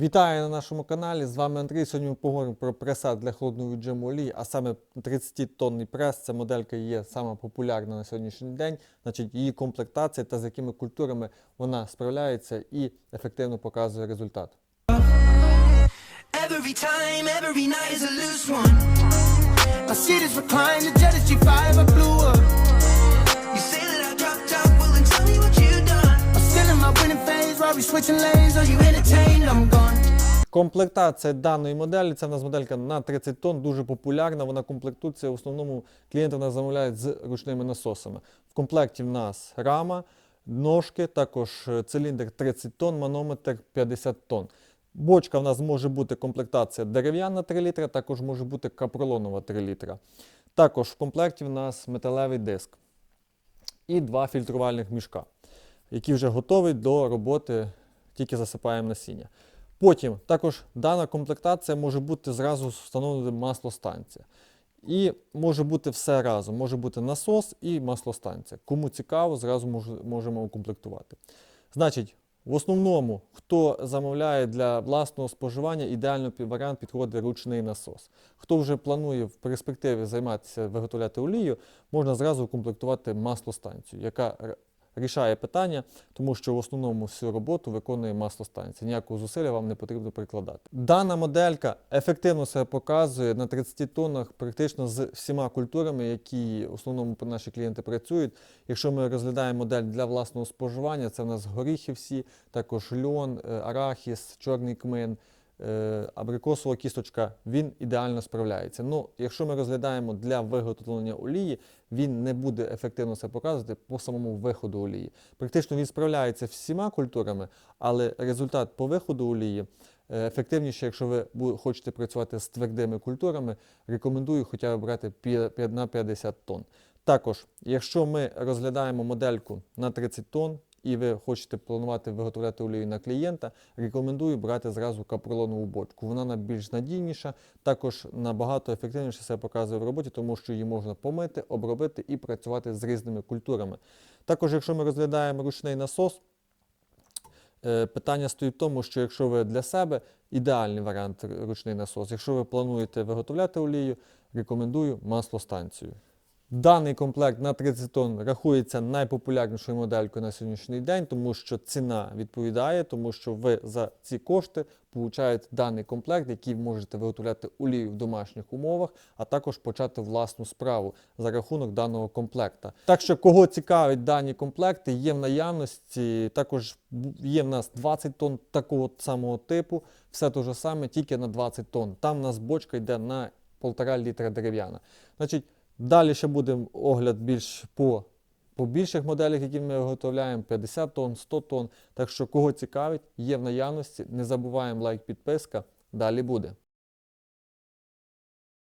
Вітаю на нашому каналі. З вами Андрій. Сьогодні ми поговоримо про преса для холодної віджиму олії, а саме 30-тонний прес. Ця моделька є сама популярна на сьогоднішній день. Значить, її комплектація та з якими культурами вона справляється і ефективно показує результат. Every time, every night is a loose one. My seat is reclined, the jet is G5, I blew up. Комплектація даної моделі це в нас моделька на 30 тонн, дуже популярна. Вона комплектується в основному клієнти нас замовляють з ручними насосами. В комплекті в нас рама, ножки, також е, циліндр 30 тонн, манометр 50 тонн. Бочка в нас може бути комплектація дерев'яна 3 літра, також може бути капролонова 3 літра. Також в комплекті в нас металевий диск і два фільтрувальних мішка, які вже готові до роботи, тільки засипаємо насіння. Потім також дана комплектація може бути зразу встановлена маслостанція. І може бути все разом. Може бути насос і маслостанція. Кому цікаво, зразу можемо укомплектувати. Значить, в основному, хто замовляє для власного споживання, ідеально варіант підходить ручний насос. Хто вже планує в перспективі займатися виготовляти олію, можна зразу укомплектувати маслостанцію, яка рішає питання, тому що в основному всю роботу виконує маслостанція. Ніякого зусилля вам не потрібно прикладати. Дана моделька ефективно себе показує на 30 тоннах практично з всіма культурами, які в основному наші клієнти працюють. Якщо ми розглядаємо модель для власного споживання, це в нас горіхи всі, також льон, е, арахіс, чорний кмин. Е, Абрикосова кісточка, він ідеально справляється. Ну, якщо ми розглядаємо для виготовлення олії, він не буде ефективно це показувати по самому виходу олії. Практично він справляється всіма культурами, але результат по виходу олії е, ефективніше, якщо ви хочете працювати з твердими культурами, рекомендую хоча б брати на 50 тонн. Також, якщо ми розглядаємо модельку на 30 тонн, і ви хочете планувати виготовляти олію на клієнта, рекомендую брати зразу капролонову бочку. Вона на- більш надійніша, також набагато ефективніше себе показує в роботі, тому що її можна помити, обробити і працювати з різними культурами. Також, якщо ми розглядаємо ручний насос, е, питання стоїть в тому, що якщо ви для себе ідеальний варіант ручний насос, якщо ви плануєте виготовляти олію, рекомендую маслостанцію. Даний комплект на 30 тонн рахується найпопулярнішою моделькою на сьогоднішній день, тому що ціна відповідає, тому що ви за ці кошти получаєте даний комплект, який можете виготовляти олію в домашніх умовах, а також почати власну справу за рахунок даного комплекта. Так що, кого цікавить дані комплекти, є в наявності. Також є в нас 20 тонн такого самого типу, все те ж саме, тільки на 20 тонн. Там у нас бочка йде на 1,5 літра дерев'яна. Значить, Далі ще буде огляд більш по, по більших моделях, які ми виготовляємо, 50 тонн, 100 тонн. Так що, кого цікавить, є в наявності. Не забуваємо лайк, підписка. Далі буде.